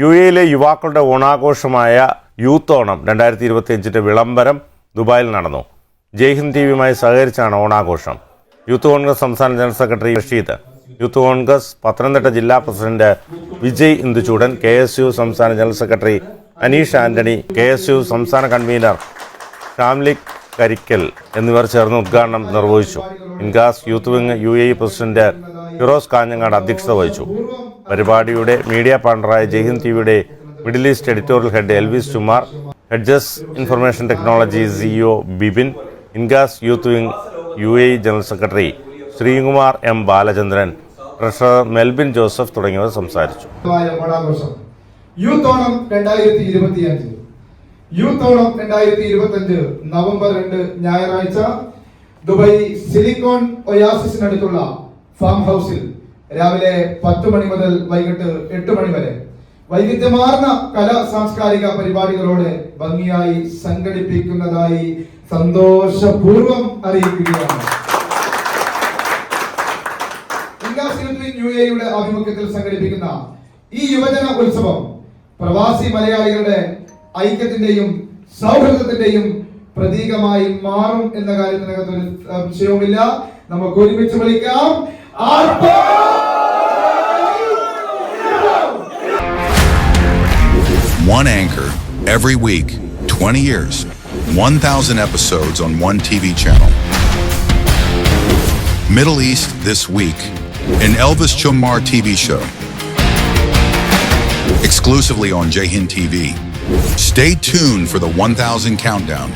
U എയിലെ യുവാക്കളുടെ ഓണാഘോഷമായ youth Onam രണ്ടായിരത്തി ഇരുപത്തിയഞ്ചിന്റെ വിളംബരം ദുബായിൽ നടന്നു. ജയ്ഹിന്ദ് ടി വിയുമായി സഹകരിച്ചാണ് ഓണാഘോഷം. യൂത്ത് കോൺഗ്രസ് സംസ്ഥാന general secretary Rasheed youth congress Pathanamthitta ജില്ലാ president Vijay Induchoodan K S U സംസ്ഥാന general secretary Aneesh Antony K S U സംസ്ഥാന കൺവീനർ ഷാംലിക് കരിക്കൽ എന്നിവർ ചേർന്ന് ഉദ്ഘാടനം നിർവഹിച്ചു. INCAS youth wing U A president Firoz Kanhangad അധ്യക്ഷത വഹിച്ചു. പരിപാടിയുടെ മീഡിയ പാർട്ണറായ ജയ്ഹിന്ദ് ടി വിയുടെ middle east editorial head Elvis Chumar Hedges information technology CEO Bibin INCAS youth wing U A general secretary Sreekumar M Balachandran treasurer Melbin Joseph തുടങ്ങിയവർ സംസാരിച്ചു. Youth Onam രണ്ടായിരത്തി ഇരുപത്തിയഞ്ച് youth Onam November ഞായറാഴ്ച ദുബായ് സിലിക്കോൺ ഒയാസിസിനടുത്തുള്ള farm ഹൗസിൽ രാവിലെ പത്ത് മണി മുതൽ വൈകിട്ട് എട്ട് മണി വരെ. വൈവിധ്യമാർന്ന കലാ സാംസ്കാരിക പരിപാടികളോടെ ഭംഗിയായി സംഘടിപ്പിക്കുന്നതായി സന്തോഷപൂർവം അറിയിക്കുകയാണ്. യു ആഭിമുഖ്യത്തിൽ സംഘടിപ്പിക്കുന്ന ഈ യുവജന ഉത്സവം പ്രവാസി മലയാളികളുടെ ഐക്യത്തിന്റെയും സൗഹൃദത്തിന്റെയും പ്രതീകമായി മാറും എന്ന കാര്യത്തിനകത്ത് ഒരു സംശയവുമില്ല നമുക്ക് ഒരുമിച്ച് വിളിക്കാം. ആർപ്പോ! One anchor every week, 20 years, 1,000 episodes on one TV channel. Middle East This Week, an Elvis Chumar TV show. Exclusively on Jahin TV. Stay tuned for the 1,000 countdown.